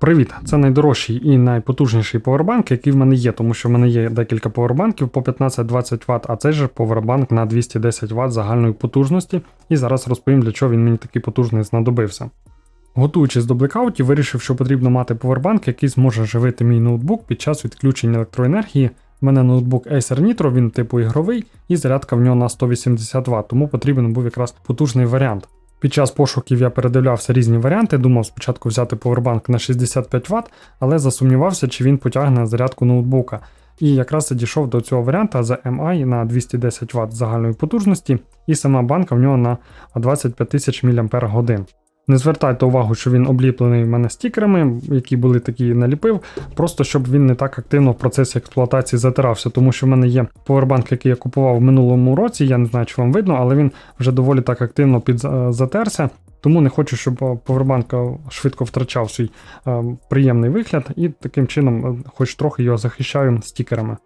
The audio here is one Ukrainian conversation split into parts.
Привіт! Це найдорожчий і найпотужніший повербанк, який в мене є, тому що в мене є декілька повербанків по 15-20 Вт, а цей же повербанк на 210 Вт загальної потужності. І зараз розповім, для чого він мені такий потужний знадобився. Готуючись до блекаутів, вирішив, що потрібно мати повербанк, який зможе живити мій ноутбук під час відключення електроенергії. У мене ноутбук Acer Nitro, він типу ігровий, і зарядка в нього на 180 Вт, тому потрібен був якраз потужний варіант. Під час пошуків я передивлявся різні варіанти, думав спочатку взяти повербанк на 65 Вт, але засумнівався, чи він потягне зарядку ноутбука. І якраз дійшов до цього варіанта за MI на 210 Вт загальної потужності, і сама банка в нього на 25 тисяч мАч. Не звертайте увагу, що він обліплений в мене стікерами, які були такі наліпив, просто щоб він не так активно в процесі експлуатації затирався, тому що в мене є повербанк, який я купував в минулому році. Я не знаю, чи вам видно, але він вже доволі так активно підзатерся. Тому не хочу, щоб повербанк швидко втрачав свій е, приємний вигляд, і таким чином, е, хоч трохи його захищаю стікерами.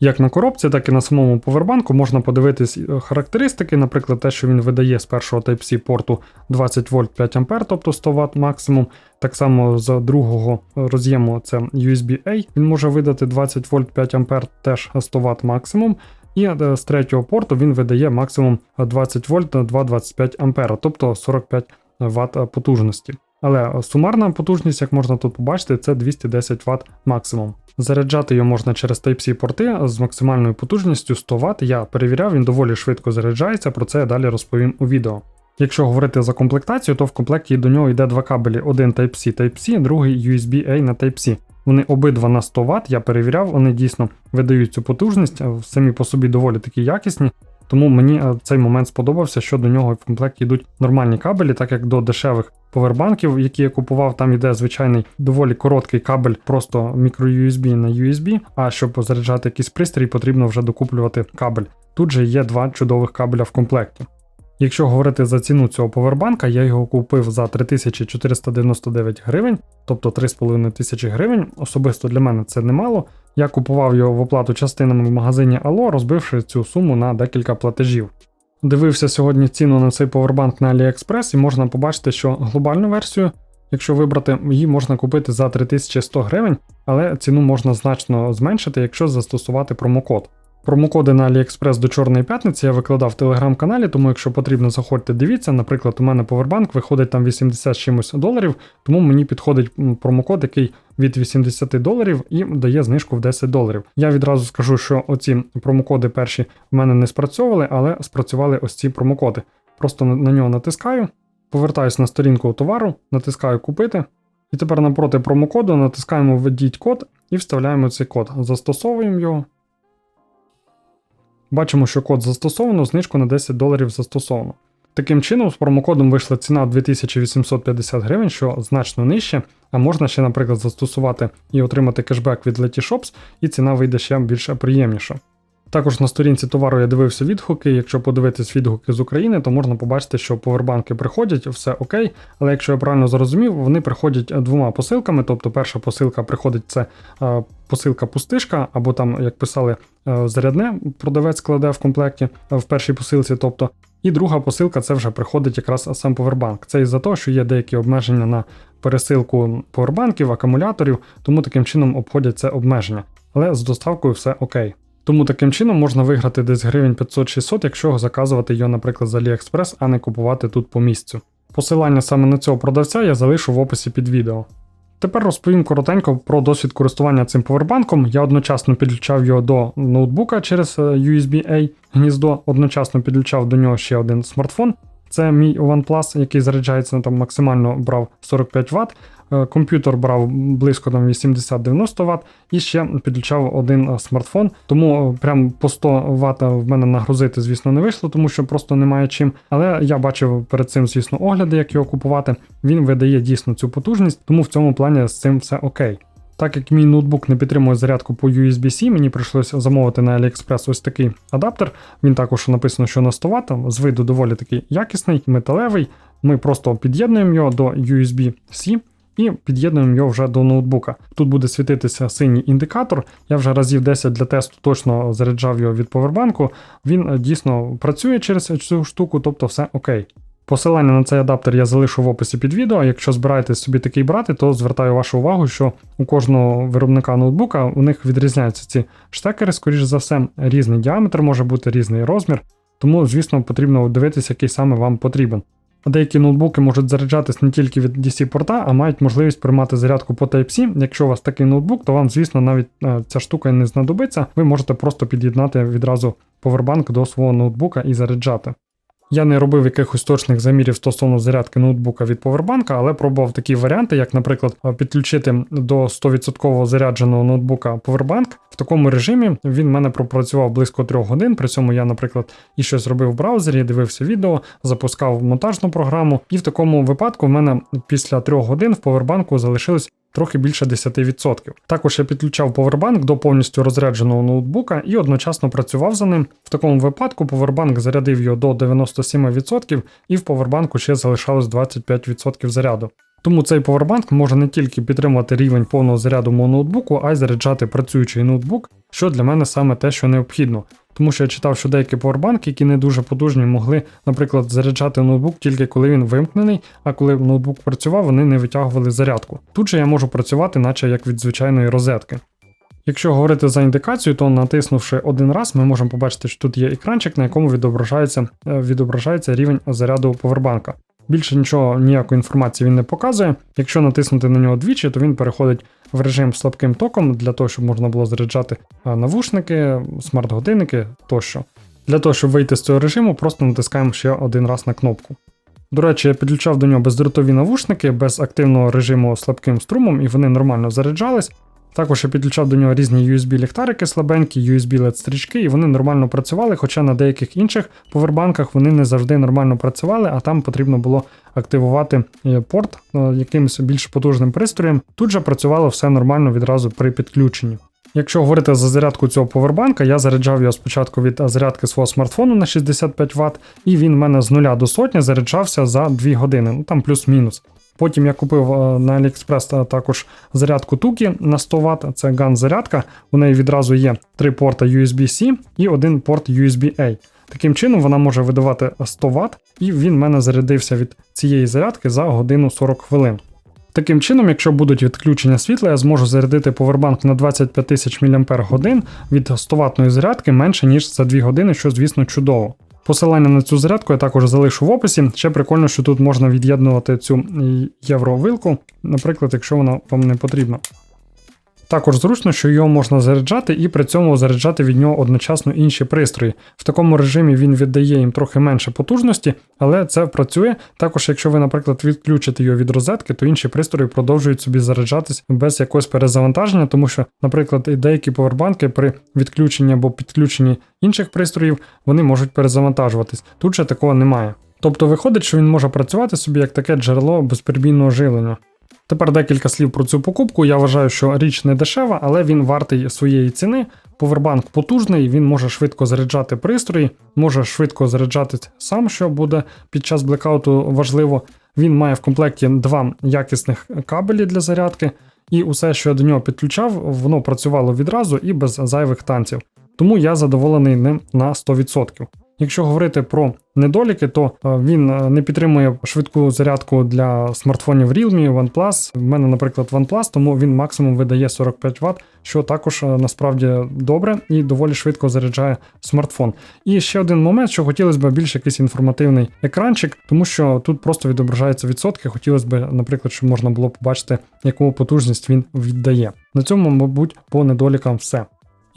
Як на коробці, так і на самому повербанку можна подивитись е, характеристики, наприклад, те, що він видає з першого Type-C порту 20 вольт 5 А, тобто 100 Вт максимум. Так само з другого роз'єму це USB-A, він може видати 20 вольт 5 А, теж 100 Вт максимум. І е, з третього порту він видає максимум 20 вольт 2,25 А, тобто 45 Вт потужності. Але сумарна потужність, як можна тут побачити, це 210 Вт максимум. Заряджати його можна через Type-C порти з максимальною потужністю 100 Вт. Я перевіряв, він доволі швидко заряджається, про це я далі розповім у відео. Якщо говорити за комплектацію, то в комплекті до нього йде два кабелі: один Type-C Type-C, другий USB-A на Type-C. Вони обидва на 100 Вт, я перевіряв, вони дійсно видають цю потужність, самі по собі доволі такі якісні. Тому мені цей момент сподобався, що до нього в комплекті йдуть нормальні кабелі, так як до дешевих повербанків, які я купував, там йде звичайний доволі короткий кабель, просто microUSB на USB. А щоб заряджати якийсь пристрій, потрібно вже докуплювати кабель. Тут же є два чудових кабеля в комплекті. Якщо говорити за ціну цього повербанка, я його купив за 3499 гривень, тобто 3,5 тисячі гривень. Особисто для мене це немало. Я купував його в оплату частинами в магазині Ало, розбивши цю суму на декілька платежів. Дивився сьогодні ціну на цей повербанк на AliExpress і можна побачити, що глобальну версію, якщо вибрати, її можна купити за 3100 гривень, але ціну можна значно зменшити, якщо застосувати промокод. Промокоди на AliExpress до Чорної п'ятниці я викладав в телеграм-каналі, тому якщо потрібно, заходьте, дивіться. Наприклад, у мене повербанк виходить там 80 чимось доларів, тому мені підходить промокод, який від 80 доларів і дає знижку в 10 доларів. Я відразу скажу, що оці промокоди перші в мене не спрацьовували, але спрацювали ось ці промокоди. Просто на нього натискаю, повертаюсь на сторінку товару, натискаю купити. І тепер напроти промокоду натискаємо Введіть код і вставляємо цей код. Застосовуємо його. Бачимо, що код застосовано, знижку на 10 доларів застосовано. Таким чином, з промокодом вийшла ціна 2850 гривень, що значно нижче, а можна ще, наприклад, застосувати і отримати кешбек від Letyshops, і ціна вийде ще більш приємніша. Також на сторінці товару я дивився відгуки. Якщо подивитись відгуки з України, то можна побачити, що повербанки приходять, все окей. Але якщо я правильно зрозумів, вони приходять двома посилками. Тобто, перша посилка приходить це е, посилка пустишка, або там, як писали, е, зарядне продавець кладе в комплекті е, в першій посилці. тобто, І друга посилка це вже приходить якраз сам повербанк. Це із-за того, що є деякі обмеження на пересилку повербанків, акумуляторів, тому таким чином обходять це обмеження. Але з доставкою все окей. Тому таким чином можна виграти десь гривень 500-600, якщо заказувати його, наприклад, з AliExpress, а не купувати тут по місцю. Посилання саме на цього продавця я залишу в описі під відео. Тепер розповім коротенько про досвід користування цим повербанком. Я одночасно підключав його до ноутбука через е, USB-A гніздо, одночасно підключав до нього ще один смартфон. Це мій OnePlus, який заряджається там максимально брав 45 Вт. Е, комп'ютер брав близько 80-90 Вт і ще підключав один е, смартфон. Тому е, прям по 100 Вт в мене нагрузити, звісно, не вийшло, тому що просто немає чим. Але я бачив перед цим, звісно, огляди, як його купувати. Він видає дійсно цю потужність, тому в цьому плані з цим все окей. Так як мій ноутбук не підтримує зарядку по USB-C, мені прийшлося замовити на AliExpress ось такий адаптер. Він також написано, що на 100 Вт, з виду доволі такий якісний, металевий. Ми просто під'єднуємо його до USB-C і під'єднуємо його вже до ноутбука. Тут буде світитися синій індикатор. Я вже разів 10 для тесту точно заряджав його від повербанку. Він е, дійсно працює через цю штуку, тобто все окей. Посилання на цей адаптер я залишу в описі під відео. Якщо збираєтесь собі такий брати, то звертаю вашу увагу, що у кожного виробника ноутбука у них відрізняються ці штекери, скоріш за все, різний діаметр може бути, різний розмір. Тому, звісно, потрібно дивитися, який саме вам потрібен. А Деякі ноутбуки можуть заряджатись не тільки від DC-порта, а мають можливість приймати зарядку по Type-C. Якщо у вас такий ноутбук, то вам, звісно, навіть е, ця штука не знадобиться. Ви можете просто під'єднати відразу повербанк до свого ноутбука і заряджати. Я не робив якихось точних замірів стосовно зарядки ноутбука від повербанка, але пробував такі варіанти, як, наприклад, підключити до 100% зарядженого ноутбука повербанк. В такому режимі він в мене пропрацював близько 3 годин. При цьому я, наприклад, і щось робив в браузері, дивився відео, запускав монтажну програму, і в такому випадку в мене після 3 годин в повербанку залишилось трохи більше 10%. Також я підключав повербанк до повністю розрядженого ноутбука і одночасно працював за ним. В такому випадку повербанк зарядив його до 97% і в повербанку ще залишалось 25% заряду. Тому цей повербанк може не тільки підтримувати рівень повного заряду мого ноутбуку, а й заряджати працюючий ноутбук, що для мене саме те, що необхідно. Тому що я читав, що деякі повербанки, які не дуже потужні, могли, наприклад, заряджати ноутбук тільки коли він вимкнений, а коли ноутбук працював, вони не витягували зарядку. Тут же я можу працювати, наче як від звичайної розетки. Якщо говорити за індикацію, то натиснувши один раз, ми можемо побачити, що тут є екранчик, на якому відображається, е, відображається рівень заряду повербанка. Більше нічого, ніякої інформації він не показує. Якщо натиснути на нього двічі, то він переходить в режим слабким током для того, щоб можна було заряджати навушники, смарт-годинники тощо. Для того, щоб вийти з цього режиму, просто натискаємо ще один раз на кнопку. До речі, я підключав до нього бездротові навушники без активного режиму слабким струмом, і вони нормально заряджались. Також я підключав до нього різні USB-ліхтарики слабенькі, USB led стрічки, і вони нормально працювали, хоча на деяких інших повербанках вони не завжди нормально працювали, а там потрібно було активувати е, порт е, якимось більш потужним пристроєм. Тут же працювало все нормально відразу при підключенні. Якщо говорити за зарядку цього повербанка, я заряджав його спочатку від зарядки свого смартфону на 65 Вт, і він в мене з 0 до сотні заряджався за 2 години, ну там плюс-мінус. Потім я купив е, на AliExpress також зарядку Туки на 100 Вт, це ган зарядка. У неї відразу є три порта USB-C і один порт USB-A. Таким чином вона може видавати 100 Вт, і він в мене зарядився від цієї зарядки за годину 40 хвилин. Таким чином, якщо будуть відключення світла, я зможу зарядити повербанк на 25 тисяч мАч від 100 ватної зарядки менше, ніж за 2 години, що, звісно, чудово. Посилання на цю зарядку я також залишу в описі. Ще прикольно, що тут можна від'єднувати цю євровилку, наприклад, якщо вона вам не потрібна. Також зручно, що його можна заряджати і при цьому заряджати від нього одночасно інші пристрої. В такому режимі він віддає їм трохи менше потужності, але це працює. Також, якщо ви, наприклад, відключите його від розетки, то інші пристрої продовжують собі заряджатись без якогось перезавантаження, тому що, наприклад, і деякі повербанки при відключенні або підключенні інших пристроїв вони можуть перезавантажуватись. Тут же такого немає. Тобто виходить, що він може працювати собі як таке джерело безперебійного живлення. Тепер декілька слів про цю покупку. Я вважаю, що річ не дешева, але він вартий своєї ціни. Повербанк потужний, він може швидко заряджати пристрої, може швидко заряджати сам, що буде під час блекауту важливо. Він має в комплекті два якісних кабелі для зарядки, і усе, що я до нього підключав, воно працювало відразу і без зайвих танців. Тому я задоволений ним на 100%. Якщо говорити про недоліки, то е, він е, не підтримує швидку зарядку для смартфонів Realme, OnePlus. В мене, наприклад, OnePlus, тому він максимум видає 45 Вт, що також е, насправді добре і доволі швидко заряджає смартфон. І ще один момент, що хотілося б більш якийсь інформативний екранчик, тому що тут просто відображаються відсотки. Хотілося б, наприклад, щоб можна було побачити, яку потужність він віддає. На цьому, мабуть, по недолікам все.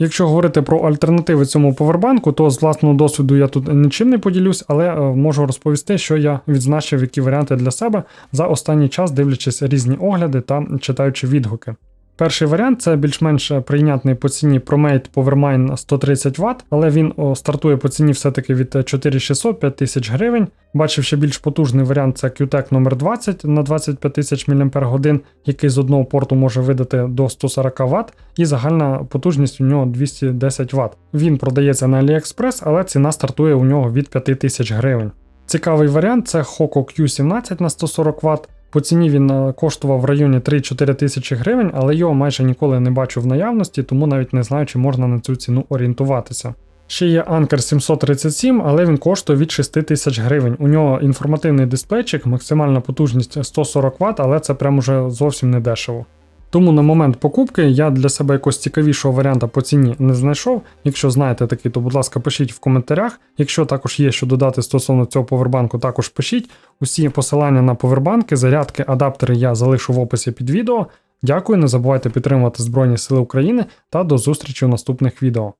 Якщо говорити про альтернативи цьому повербанку, то з власного досвіду я тут нічим не поділюсь, але е, можу розповісти, що я відзначив які варіанти для себе за останній час, дивлячись різні огляди та читаючи відгуки. Перший варіант це більш-менш прийнятний по ціні ProMate PowerMine 130 Вт, але він стартує по ціні все-таки від 4600 5000 гривень. Бачив ще більш потужний варіант це QTEC номер 20 на 25 тисяч мАч, який з одного порту може видати до 140 Вт, і загальна потужність у нього 210 Вт. Він продається на AliExpress, але ціна стартує у нього від 5000 гривень. Цікавий варіант це Hoco Q17 на 140 Вт. По ціні він е, коштував в районі 3-4 тисячі гривень, але його майже ніколи не бачу в наявності, тому навіть не знаю, чи можна на цю ціну орієнтуватися. Ще є Anker 737, але він коштує від 6 тисяч гривень. У нього інформативний дисплейчик, максимальна потужність 140 Вт, але це прям уже зовсім не дешево. Тому на момент покупки я для себе якогось цікавішого варіанта по ціні не знайшов. Якщо знаєте такий, то будь ласка, пишіть в коментарях. Якщо також є що додати стосовно цього повербанку, також пишіть. Усі посилання на повербанки, зарядки, адаптери я залишу в описі під відео. Дякую, не забувайте підтримувати Збройні Сили України та до зустрічі у наступних відео.